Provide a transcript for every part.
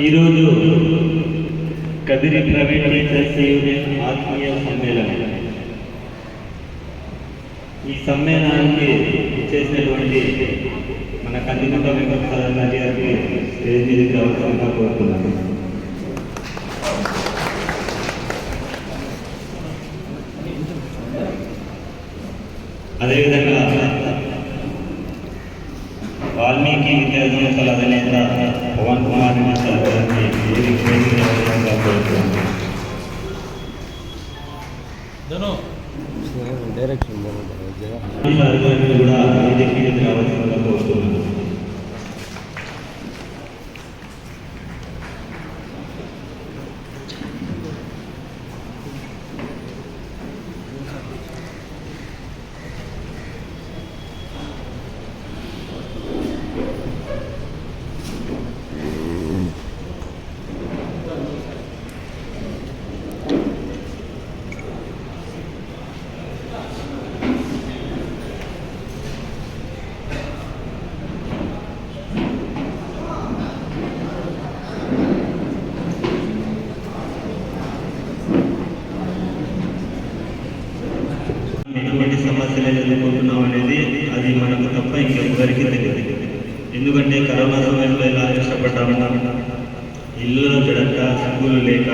ఈరోజు Kadiri private teachers union ఆత్మీయ సమ్మేళనం. ఈ సమ్మేళనానికి చేసినటువంటి మన కందికుంట వెంకట గారికి స్టేజ్ మీదకి అవసరంగా కోరుతున్నాను. అదేవిధంగా వాల్మీకి విద్యార్థుల సంస్థల అధినేత పవన్ కుమార్ మాస్టర్ గారిని వేదిక మీదకి రావాల్సిందిగా కోరుతున్నాను డైరెక్షన్ సార్ గారిని కూడా వేదిక మీదకి రావాల్సిందిగా కోరుతున్నాను ఎటువంటి సమస్యలు ఎదుర్కొంటున్నాం అనేది అది మనకు తప్ప ఇంకెవరికి తెలియదు ఎందుకంటే కరోనా సమయంలో ఎలా కష్టపడ్డాము ఇల్లులో జడక స్కూలు లేక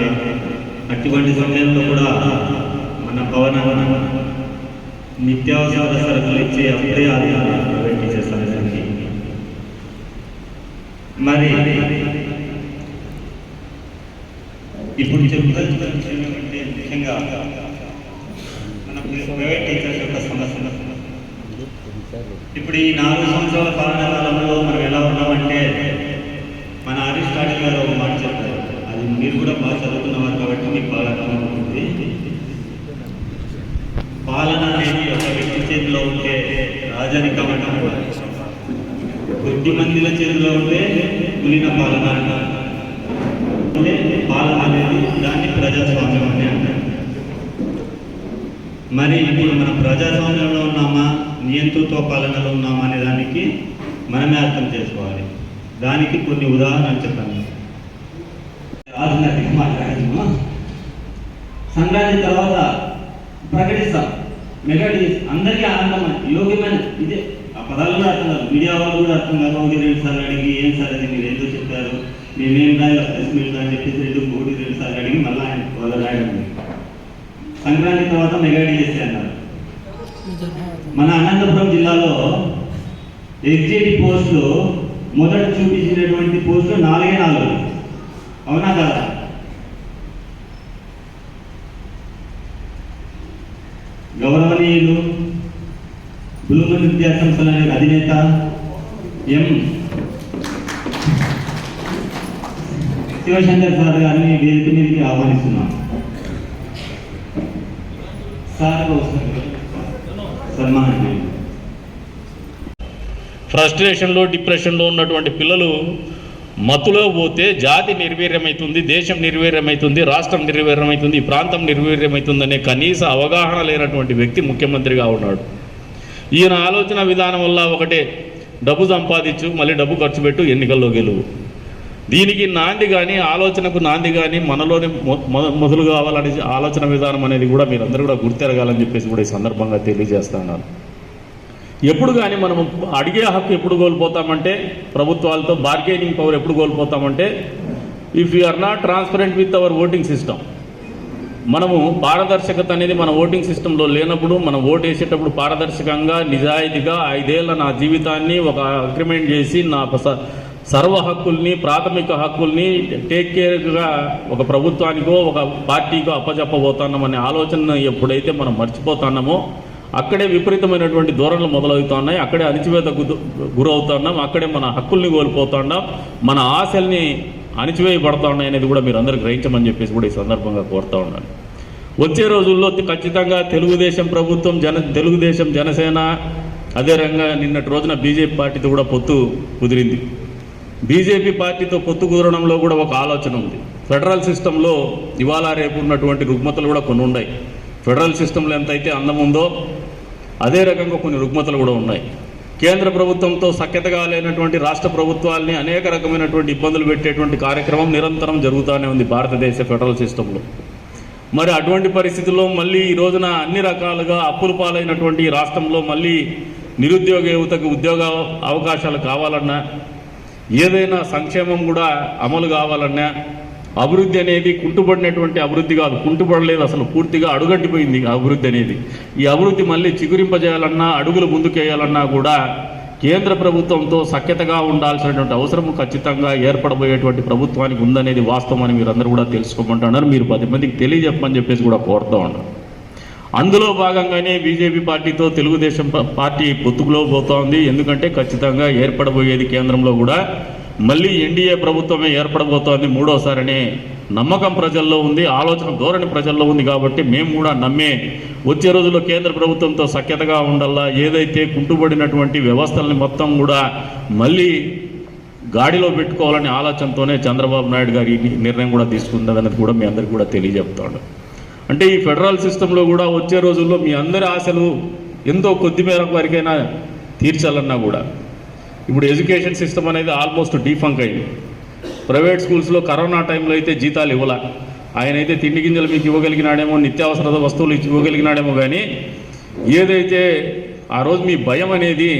అటువంటి సమయంలో కూడా మన భవన నిత్యావసర సరుకులు ఇచ్చే అప్పుడే ఆధారం ప్రైవేట్ టీచర్స్ అనేసరికి మరి ఇప్పుడు చెప్తున్నటువంటి ముఖ్యంగా మన ప్రైవేట్ టీచర్స్ యొక్క సమస్య. ఇప్పుడు ఈ నాలుగు సంవత్సరాల పాలన కాలంలో మనం ఎలా ఉన్నామంటే మన అరిస్టాటిల్ గారు ఒక మాట చెప్పారు. అది మీరు కూడా బాగా చదువుకున్నవారు కాబట్టి పాలన ఉంటుంది పాలన అనేది ఒక వ్యక్తి చేతిలో ఉంటే రాజరికం అంటారు కొద్ది మందిల చేతిలో ఉంటే కులిన పాలన అంటారు. అంటే పాలన అనేది దాన్ని ప్రజాస్వామ్యం అని అంటారు. మరి ఇప్పుడు మనం ప్రజాస్వామ్యంలో ఉన్నామా నియంతృత్వ పాలనలో ఉన్నామా అనే దానికి మనమే అర్థం చేసుకోవాలి. దానికి కొన్ని ఉదాహరణలు చెప్పండి. రాజుగారికి మాట్లాడాము సంక్రాంతి తర్వాత ప్రకటిస్తాం. మెగాడి అందరికీ ఆనందం యోగ్యమైన ఇదే. ఆ పదాలు కూడా అర్థం కాదు. మీడియా వాళ్ళు కూడా అర్థం కాదు. ఒకటి రెండు సార్లు అడిగి ఏం సార్ అది? మీరు ఎందుకు చెప్పారు? మేమేం రాయాలి? ప్రెస్ మీట్ అని చెప్పేసి రెండు ఒకటి రెండు సార్లు అడిగి మళ్ళీ ఆయన వాళ్ళు రాయడం. సంక్రాంతి తర్వాత మెగా డిఎస్సీ అన్నారు. మన అనంతపురం జిల్లాలో ఎగ్జిట్ పోస్టులు మొదట చూపించినటువంటి పోస్టులు నాలుగే నాలుగు. అవునా కదా? గౌరవనీయులు గురుకుల విద్యా సంస్థల అధినేత ఎం. శివశంకర్ సార్ గారిని వేదిక మీదకి ఆహ్వానిస్తున్నాం. సార్ సన్మానం ఫ్రస్ట్రేషన్లో డిప్రెషన్లో ఉన్నటువంటి పిల్లలు మతులో పోతే జాతి నిర్వీర్యమవుతుంది దేశం నిర్వీర్యమవుతుంది రాష్ట్రం నిర్వీర్యమవుతుంది ఈ ప్రాంతం నిర్వీర్యమవుతుందనే కనీస అవగాహన లేనటువంటి వ్యక్తి ముఖ్యమంత్రిగా ఉన్నాడు. ఈయన ఆలోచన విధానం వల్ల ఒకటే డబ్బు సంపాదించు మళ్ళీ డబ్బు ఖర్చు పెట్టు ఎన్నికల్లో గెలువు. దీనికి నాంది కానీ ఆలోచనకు నాంది కానీ మనలోనే మొదలు కావాలనే ఆలోచన విధానం అనేది కూడా మీరందరూ కూడా గుర్తెరగాలని చెప్పేసి కూడా ఈ సందర్భంగా తెలియజేస్తున్నాను ఎప్పుడు కానీ మనం అడిగే హక్కు ఎప్పుడు కోల్పోతామంటే ప్రభుత్వాలతో బార్గెనింగ్ పవర్ ఎప్పుడు కోల్పోతామంటే if you are not transparent with our voting system మనము పారదర్శకత అనేది మన ఓటింగ్ సిస్టంలో లేనప్పుడు మనం ఓటు వేసేటప్పుడు పారదర్శకంగా నిజాయితీగా ఐదేళ్ళ నా జీవితాన్ని ఒక అగ్రిమెంట్ చేసి నా స- సర్వ హక్కుల్ని ప్రాథమిక హక్కుల్ని టేక్ కేర్గా ఒక ప్రభుత్వానికో ఒక పార్టీకో అప్పచెప్పబోతున్నామనే ఆలోచన ఎప్పుడైతే మనం మర్చిపోతున్నామో అక్కడే విపరీతమైనటువంటి ధోరణులు మొదలవుతున్నాయి. అక్కడే అణిచివేత గురవుతున్నాం. అక్కడే మన హక్కుల్ని కోల్పోతున్నాం. మన ఆశల్ని అణిచివేయబడతా ఉన్నాయి అనేది కూడా మీరు అందరూ గ్రహించమని చెప్పేసి కూడా ఈ సందర్భంగా కోరుతా ఉన్నాను. వచ్చే రోజుల్లో ఖచ్చితంగా తెలుగుదేశం ప్రభుత్వం జన తెలుగుదేశం జనసేన అదే రంగా నిన్నటి రోజున బీజేపీ పార్టీతో కూడా పొత్తు కుదిరింది. బీజేపీ పార్టీతో పొత్తు కుదరడంలో కూడా ఒక ఆలోచన ఉంది. ఫెడరల్ సిస్టంలో ఇవాళ రేపు ఉన్నటువంటి రుగ్మతలు కూడా కొన్ని ఉన్నాయి ఫెడరల్ సిస్టంలో ఎంతైతే అందం ఉందో అదే రకంగా కొన్ని రుగ్మతలు కూడా ఉన్నాయి. కేంద్ర ప్రభుత్వంతో సఖ్యతగా లేనటువంటి రాష్ట్ర ప్రభుత్వాల్ని అనేక రకమైనటువంటి ఇబ్బందులు పెట్టేటువంటి కార్యక్రమం నిరంతరం జరుగుతూనే ఉంది భారతదేశ ఫెడరల్ సిస్టంలో. మరి అటువంటి పరిస్థితుల్లో మళ్ళీ ఈ రోజున అన్ని రకాలుగా అప్పులు పాలైనటువంటి రాష్ట్రంలో మళ్ళీ నిరుద్యోగ యువతకు ఉద్యోగ అవకాశాలు కావాలన్నా ఏదైనా సంక్షేమం కూడా అమలు కావాలన్నా అభివృద్ధి అనేది కుంటుపడినటువంటి అభివృద్ధి కాదు. కుంటుపడలేదు అసలు పూర్తిగా అడుగట్టిపోయింది అభివృద్ధి అనేది. ఈ అభివృద్ధి మళ్ళీ చిగురింపజేయాలన్నా అడుగులు ముందుకేయాలన్నా కూడా కేంద్ర ప్రభుత్వంతో సఖ్యతగా ఉండాల్సినటువంటి అవసరం ఖచ్చితంగా ఏర్పడబోయేటువంటి ప్రభుత్వానికి ఉందనేది వాస్తవం అని మీరు అందరూ కూడా తెలుసుకోమంటున్నారు. మీరు పది మందికి తెలియజెప్పమని చెప్పేసి కూడా కోరుతూ ఉన్నారు అందులో భాగంగానే బీజేపీ పార్టీతో తెలుగుదేశం పార్టీ పొత్తుకులో పోతోంది. ఎందుకంటే ఖచ్చితంగా ఏర్పడబోయేది కేంద్రంలో కూడా మళ్ళీ ఎన్డీఏ ప్రభుత్వమే ఏర్పడబోతోంది మూడోసారనే. నమ్మకం ప్రజల్లో ఉంది ఆలోచన ధోరణి ప్రజల్లో ఉంది కాబట్టి మేము కూడా నమ్మే. వచ్చే రోజుల్లో కేంద్ర ప్రభుత్వంతో సఖ్యతగా ఉండాలా ఏదైతే కుంటుబడినటువంటి వ్యవస్థల్ని మొత్తం కూడా మళ్ళీ గాడిలో పెట్టుకోవాలనే ఆలోచనతోనే చంద్రబాబు నాయుడు గారి నిర్ణయం కూడా తీసుకున్నదన్నది కూడా మీ అందరికీ కూడా తెలియజెప్తాడు అంటే ఈ ఫెడరల్ సిస్టంలో కూడా వచ్చే రోజుల్లో మీ అందరి ఆశలు ఎంతో కొద్ది మేరకు వరకైనా తీర్చాలన్నా కూడా ఇప్పుడు ఎడ్యుకేషన్ సిస్టమ్ అనేది ఆల్మోస్ట్ డీఫంక్ అయింది. ప్రైవేట్ స్కూల్స్లో కరోనా టైంలో అయితే జీతాలు ఇవ్వాల. ఆయన అయితే తిండి గింజలు మీకు ఇవ్వగలిగినాడేమో నిత్యావసర వస్తువులు ఇవ్వగలిగినాడేమో కానీ ఏదైతే ఆ రోజు మీ భయం అనేది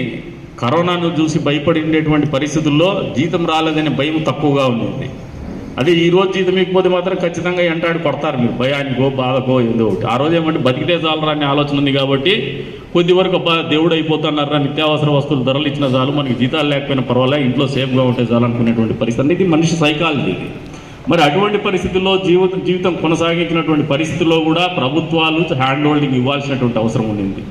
కరోనాను చూసి భయపడి ఉండేటువంటి పరిస్థితుల్లో జీతం రాలేదనే భయం తక్కువగా ఉంది అదే ఈ రోజు జీతం ఇకపోతే మాత్రం ఖచ్చితంగా ఎంటాడు కొడతారు మీరు. భయానికో బాధకో ఏదో ఒకటి. ఆ రోజు ఏమంటే బతికితే చాలరా అనే ఆలోచన ఉంది కాబట్టి కొద్ది వరకు అబ్బా దేవుడు అయిపోతున్నారా నిత్యావసర వస్తువులు ధరలు ఇచ్చిన చాలు మనకి జీతాలు లేకపోయినా పర్వాలే ఇంట్లో సేఫ్గా ఉంటే చాలు అనుకునేటువంటి పరిస్థితి. ఇది మనిషి సైకాలజీ మరి అటువంటి పరిస్థితుల్లో జీవితం జీవితం కొనసాగించినటువంటి పరిస్థితుల్లో కూడా ప్రభుత్వాలు హ్యాండ్ హోల్డింగ్ ఇవ్వాల్సినటువంటి అవసరం ఉండింది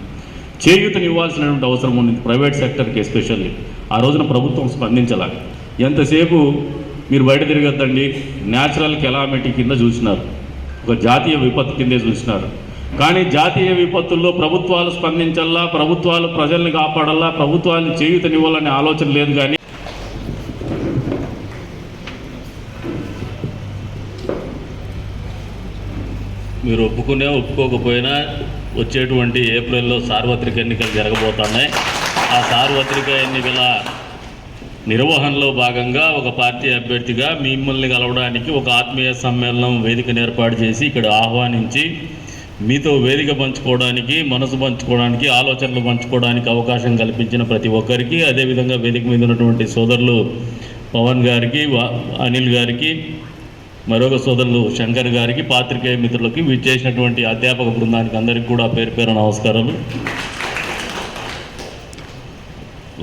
చేయూతను ఇవ్వాల్సినటువంటి అవసరం ఉండింది ప్రైవేట్ సెక్టర్కి ఎస్పెషల్లీ ఆ రోజున ప్రభుత్వం స్పందించాలి. ఎంతసేపు మీరు బయట తిరగద్దండి. న్యాచురల్ కెలామిటీ కింద చూసినారు. ఒక జాతీయ విపత్తు కిందే చూసినారు. కానీ జాతీయ విపత్తుల్లో ప్రభుత్వాలు స్పందించల్లా ప్రభుత్వాలు ప్రజల్ని కాపాడల్లా ప్రభుత్వాన్ని చేయుతనివ్వాలనే ఆలోచన లేదు కానీ మీరు ఒప్పుకునే ఒప్పుకోకపోయినా వచ్చేటువంటి ఏప్రిల్లో సార్వత్రిక ఎన్నికలు జరగబోతున్నాయి. ఆ సార్వత్రిక ఎన్నికల నిర్వహణలో భాగంగా ఒక పార్టీ అభ్యర్థిగా మిమ్మల్ని కలవడానికి ఒక ఆత్మీయ సమ్మేళనం వేదికను ఏర్పాటు చేసి ఇక్కడ ఆహ్వానించి మీతో వేదిక పంచుకోవడానికి మనసు పంచుకోవడానికి ఆలోచనలు పంచుకోవడానికి అవకాశం కల్పించిన ప్రతి ఒక్కరికి అదేవిధంగా వేదిక మీద ఉన్నటువంటి సోదరులు పవన్ గారికి వా- అనిల్ గారికి మరొక సోదరులు శంకర్ గారికి పాత్రికేయ మిత్రులకి విచ్చేసినటువంటి అధ్యాపక బృందానికి అందరికీ కూడా పేరు పేరు నమస్కారాలు.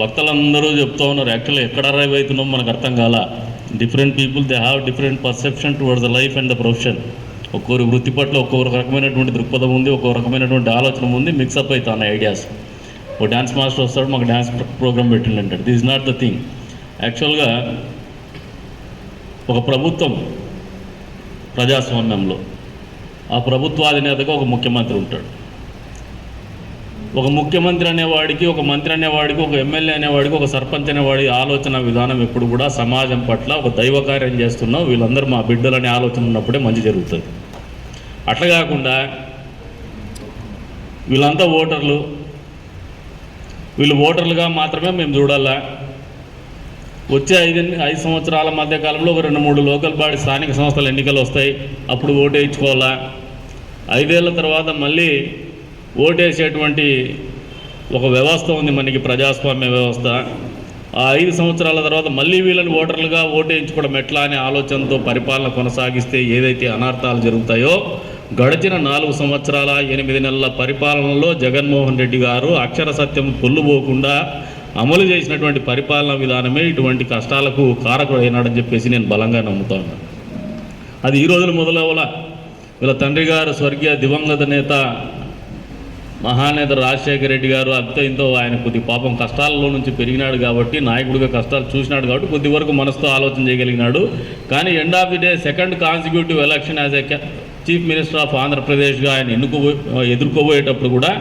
వక్తలందరూ చెప్తా ఉన్నారు యాక్చువల్లీ ఎక్కడ అరైవ్ అవుతున్నాం మనకు అర్థం కాల. Different people they have different perception towards the life and the profession ఒక్కొరి వృత్తి పట్ల ఒక్కొక్క రకమైనటువంటి దృక్పథం ఉంది ఒక్కొక్క రకమైనటువంటి ఆలోచన ఉంది మిక్సప్ అవుతాను ఐడియాస్ ఓ డ్యాన్స్ మాస్టర్ వస్తాడు మాకు డ్యాన్స్ ప్రోగ్రామ్ పెట్టిండంటాడు దిస్ నాట్ ద థింగ్ యాక్చువల్గా ఒక ప్రభుత్వం ప్రజాస్వామ్యంలో ఆ ప్రభుత్వాధినేతగా ఒక ముఖ్యమంత్రి ఉంటాడు. ఒక ముఖ్యమంత్రి అనేవాడికి ఒక మంత్రి అనేవాడికి ఒక ఎమ్మెల్యే అనేవాడికి ఒక సర్పంచ్ అనేవాడి ఆలోచన విధానం ఎప్పుడు కూడా సమాజం పట్ల ఒక దైవ కార్యం చేస్తున్నాం వీళ్ళందరూ మా బిడ్డలనే ఆలోచన ఉన్నప్పుడే మంచి జరుగుతుంది. అట్లా కాకుండా వీళ్ళంతా ఓటర్లు. వీళ్ళు ఓటర్లుగా మాత్రమే మేము చూడాలా. వచ్చే ఐదు ఐదు సంవత్సరాల మధ్య కాలంలో ఒక రెండు మూడు లోకల్ బాడీ స్థానిక సంస్థల ఎన్నికలు వస్తాయి. అప్పుడు ఓటు వేయించుకోవాలా. ఐదేళ్ళ తర్వాత మళ్ళీ ఓటేసేటువంటి ఒక వ్యవస్థ ఉంది మనకి ప్రజాస్వామ్య వ్యవస్థ. ఆ ఐదు సంవత్సరాల తర్వాత మళ్ళీ వీళ్ళని ఓటర్లుగా ఓటేయించుకోవడం ఎట్లా అనే ఆలోచనతో పరిపాలన కొనసాగిస్తే ఏదైతే అనర్థాలు జరుగుతాయో గడిచిన నాలుగు సంవత్సరాల ఎనిమిది నెలల పరిపాలనలో జగన్మోహన్ రెడ్డి గారు అక్షర సత్యం పొల్లుపోకుండా అమలు చేసినటువంటి పరిపాలన విధానమే ఇటువంటి కష్టాలకు కారకుడైనాడని చెప్పేసి నేను బలంగా నమ్ముతాను అది ఈ రోజులు మొదలవల వీళ్ళ తండ్రి గారు స్వర్గీయ దివంగత నేత మహానేత రాజశేఖర రెడ్డి గారు అంతో ఇంతో ఆయన కొద్ది పాపం కష్టాలలో నుంచి పెరిగినాడు కాబట్టి నాయకుడిగా కష్టాలు చూసినాడు కాబట్టి కొద్ది వరకు మనసుతో ఆలోచన చేయగలిగినాడు. కానీ end of the day second consecutive election as a chief minister of ఆంధ్రప్రదేశ్గా ఆయన ఎన్నుకో ఎదుర్కోబోయేటప్పుడు కూడా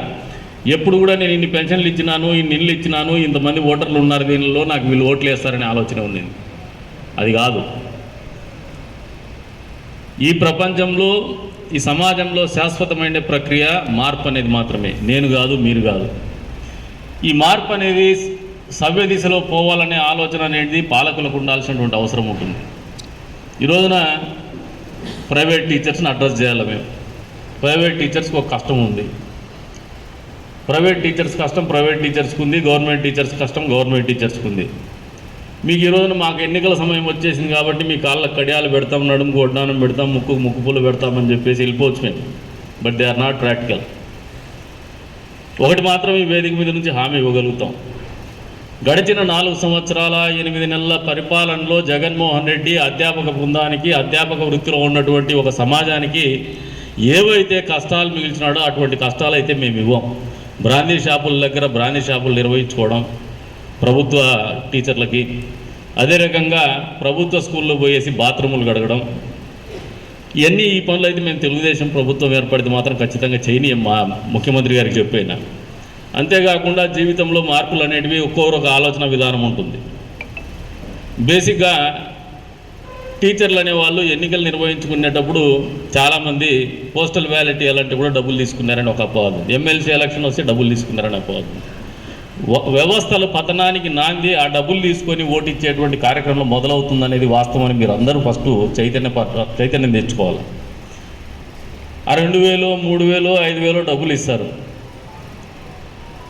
ఎప్పుడు కూడా నేను ఇన్ని పెన్షన్లు ఇచ్చినాను ఇన్ని ఇల్లు ఇచ్చినాను ఇంతమంది ఓటర్లు ఉన్నారు దీనిలో నాకు వీళ్ళు ఓట్లు వేస్తారనే ఆలోచన ఉంది. అది కాదు. ఈ ప్రపంచంలో ఈ సమాజంలో శాశ్వతమైన ప్రక్రియ మార్పు అనేది మాత్రమే. నేను కాదు మీరు కాదు. ఈ మార్పు అనేది సవ్య దిశలో పోవాలనే ఆలోచన అనేది పాలకులకు ఉండాల్సినటువంటి అవసరం ఉంటుంది. ఈ రోజున ప్రైవేట్ టీచర్స్ని అడ్రస్ చేయాలి మేము. ప్రైవేట్ టీచర్స్కి ఒక కష్టం ఉంది. ప్రైవేట్ టీచర్స్ కష్టం ప్రైవేట్ టీచర్స్కి ఉంది గవర్నమెంట్ టీచర్స్ కష్టం గవర్నమెంట్ టీచర్స్కి ఉంది. మీకు ఈ రోజున మాకు ఎన్నికల సమయం వచ్చేసింది కాబట్టి మీ కాళ్ళకు కడియాలు పెడతాం నడుము కొడ్డానం పెడతాం ముక్కు ముక్కు పూలు పెడతామని చెప్పేసి వెళ్ళిపోవచ్చు మేము. But they are not practical ఒకటి మాత్రం ఈ వేదిక మీద నుంచి హామీ ఇవ్వగలుగుతాం. గడిచిన నాలుగు సంవత్సరాల ఎనిమిది నెలల పరిపాలనలో జగన్మోహన్ రెడ్డి అధ్యాపక బృందానికి అధ్యాపక వృత్తిలో ఉన్నటువంటి ఒక సమాజానికి ఏవైతే కష్టాలు మిగిల్చినాడో అటువంటి కష్టాలు అయితే మేము ఇవ్వం. బ్రాందీ షాపుల దగ్గర బ్రాందీ షాపులు నిర్వహించుకోవడం ప్రభుత్వ టీచర్లకి. అదే రకంగా ప్రభుత్వ స్కూల్లో పోయేసి బాత్రూములు గడగడం ఇవన్నీ ఈ పనులు అయితే మేము తెలుగుదేశం ప్రభుత్వం ఏర్పడితే మాత్రం ఖచ్చితంగా చేయని మా ముఖ్యమంత్రి గారికి చెప్పైనా. అంతేకాకుండా జీవితంలో మార్పులు అనేటివి ఒక్కొక్క ఆలోచన విధానం ఉంటుంది. బేసిక్గా టీచర్లు అనేవాళ్ళు ఎన్నికలు నిర్వహించుకునేటప్పుడు చాలామంది పోస్టల్ బ్యాలెట్ ఇవ్వాలంటే కూడా డబ్బులు తీసుకున్నారని ఒక అపవాదం ఎమ్మెల్సీ ఎలక్షన్ వస్తే డబ్బులు తీసుకున్నారని అపవాదం వ్యవస్థల పతనానికి నాంది ఆ డబ్బులు తీసుకొని ఓటిచ్చేటువంటి కార్యక్రమం మొదలవుతుందనేది వాస్తవాన్ని మీరు అందరూ ఫస్ట్ చైతన్య చైతన్యం తెచ్చుకోవాలి. ఆ రెండు వేలు మూడు వేలు ఐదు వేలు డబ్బులు ఇస్తారు.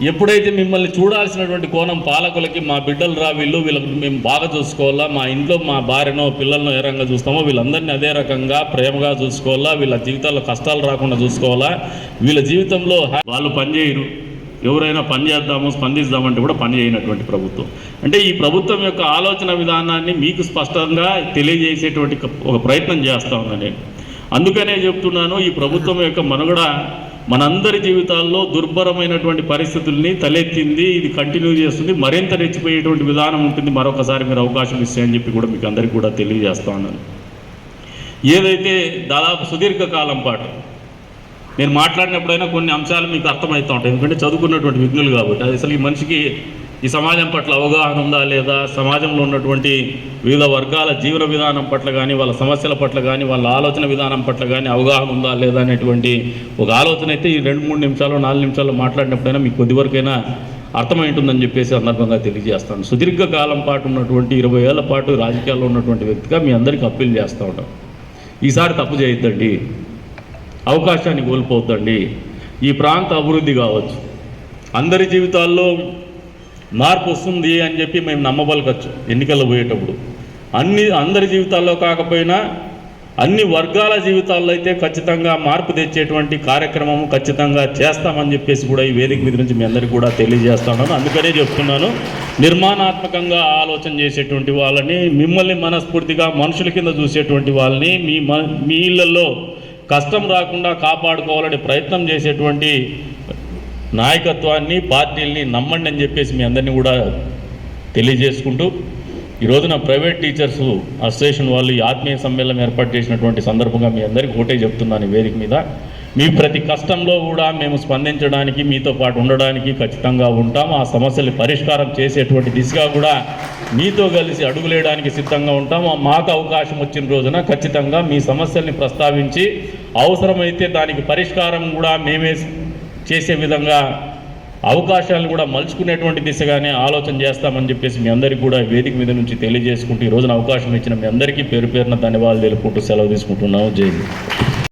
ఎప్పుడైతే మిమ్మల్ని చూడాల్సినటువంటి కోణం పాలకులకి మా బిడ్డలు రా వీళ్ళు వీళ్ళకి మేము బాగా చూసుకోవాలా మా ఇంట్లో మా భార్యనో పిల్లలను ఏ రకంగా చూస్తామో వీళ్ళందరినీ అదే రకంగా ప్రేమగా చూసుకోవాలా వీళ్ళ జీవితాల్లో కష్టాలు రాకుండా చూసుకోవాలా వీళ్ళ జీవితంలో వాళ్ళు పనిచేయరు. ఎవరైనా పని చేద్దాము స్పందిస్తామంటే కూడా పని చేయనటువంటి ప్రభుత్వం. అంటే ఈ ప్రభుత్వం యొక్క ఆలోచన విధానాన్ని మీకు స్పష్టంగా తెలియజేసేటువంటి ఒక ప్రయత్నం చేస్తా ఉన్నాను నేను అందుకనే చెప్తున్నాను ఈ ప్రభుత్వం యొక్క మనుగడ మనందరి జీవితాల్లో దుర్భరమైనటువంటి పరిస్థితుల్ని తలెత్తింది ఇది కంటిన్యూ చేస్తుంది మరింత రెచ్చిపోయేటువంటి విధానం ఉంటుంది మరొకసారి మీరు అవకాశం ఇస్తే అని చెప్పి కూడా మీకు అందరికీ కూడా తెలియజేస్తా ఉన్నాను. ఏదైతే దాదాపు సుదీర్ఘకాలం పాటు నేను మాట్లాడినప్పుడైనా కొన్ని అంశాలు మీకు అర్థమవుతూ ఉంటాయి. ఎందుకంటే చదువుకున్నటువంటి విఘ్నులు కాబట్టి అది అసలు ఈ మనిషికి ఈ సమాజం పట్ల అవగాహన ఉందా లేదా సమాజంలో ఉన్నటువంటి వివిధ వర్గాల జీవన విధానం పట్ల కానీ వాళ్ళ సమస్యల పట్ల కానీ వాళ్ళ ఆలోచన విధానం పట్ల కానీ అవగాహన ఉందా లేదా అనేటువంటి ఒక ఆలోచన అయితే ఈ రెండు మూడు నిమిషాలు నాలుగు నిమిషాలు మాట్లాడినప్పుడైనా మీకు కొద్ది వరకైనా అర్థమైంటుందని చెప్పేసి సందర్భంగా తెలియజేస్తాను. సుదీర్ఘకాలం పాటు ఉన్నటువంటి ఇరవై ఏళ్ళ పాటు రాజకీయాల్లో ఉన్నటువంటి వ్యక్తిగా మీ అందరికీ అప్పీల్ చేస్తూ ఉంటాం. ఈసారి తప్పు చేయొద్దండి. అవకాశాన్ని కోల్పోద్దండి. ఈ ప్రాంత అభివృద్ధి కావచ్చు. అందరి జీవితాల్లో మార్పు వస్తుంది అని చెప్పి మేము నమ్మబలకచ్చు ఎన్నికల్లో పోయేటప్పుడు. అన్ని అందరి జీవితాల్లో కాకపోయినా అన్ని వర్గాల జీవితాల్లో అయితే ఖచ్చితంగా మార్పు తెచ్చేటువంటి కార్యక్రమం ఖచ్చితంగా చేస్తామని చెప్పేసి కూడా ఈ వేదిక మీద నుంచి మీ అందరికీ కూడా తెలియజేస్తున్నాను అందుకనే చెప్తున్నాను నిర్మాణాత్మకంగా ఆలోచన చేసేటువంటి వాళ్ళని మిమ్మల్ని మనస్ఫూర్తిగా మనుషుల కింద చూసేటువంటి వాళ్ళని మీ మ- మీ ఇళ్ళల్లో కష్టం రాకుండా కాపాడుకోవాలని ప్రయత్నం చేసేటువంటి నాయకత్వాన్ని పార్టీల్ని నమ్మండి అని చెప్పేసి మీ అందరినీ కూడా తెలియజేసుకుంటూ ఈ రోజున ప్రైవేట్ టీచర్స్ అసోసియేషన్ వాళ్ళు ఈ ఆత్మీయ సమ్మేళనం ఏర్పాటు చేసినటువంటి సందర్భంగా మీ అందరికీ ఒకటే చెప్తున్నాను వేదిక మీద. మీ ప్రతి కష్టంలో కూడా మేము స్పందించడానికి మీతో పాటు ఉండడానికి ఖచ్చితంగా ఉంటాం. ఆ సమస్యలు పరిష్కారం చేసేటువంటి దిశగా కూడా మీతో కలిసి అడుగులేయడానికి సిద్ధంగా ఉంటాం. మాకు అవకాశం వచ్చిన రోజున ఖచ్చితంగా మీ సమస్యల్ని ప్రస్తావించి అవసరమైతే దానికి పరిష్కారం కూడా మేమే చేసే విధంగా అవకాశాలను కూడా మలుచుకునేటువంటి దిశగానే ఆలోచన చేస్తామని చెప్పేసి మీ అందరికీ కూడా వేదిక మీద నుంచి తెలియజేసుకుంటూ ఈ రోజున అవకాశం ఇచ్చిన మీ అందరికీ పేరు పేరున ధన్యవాదాలు తెలుపుకుంటూ సెలవు తీసుకుంటున్నాము జై హింద్.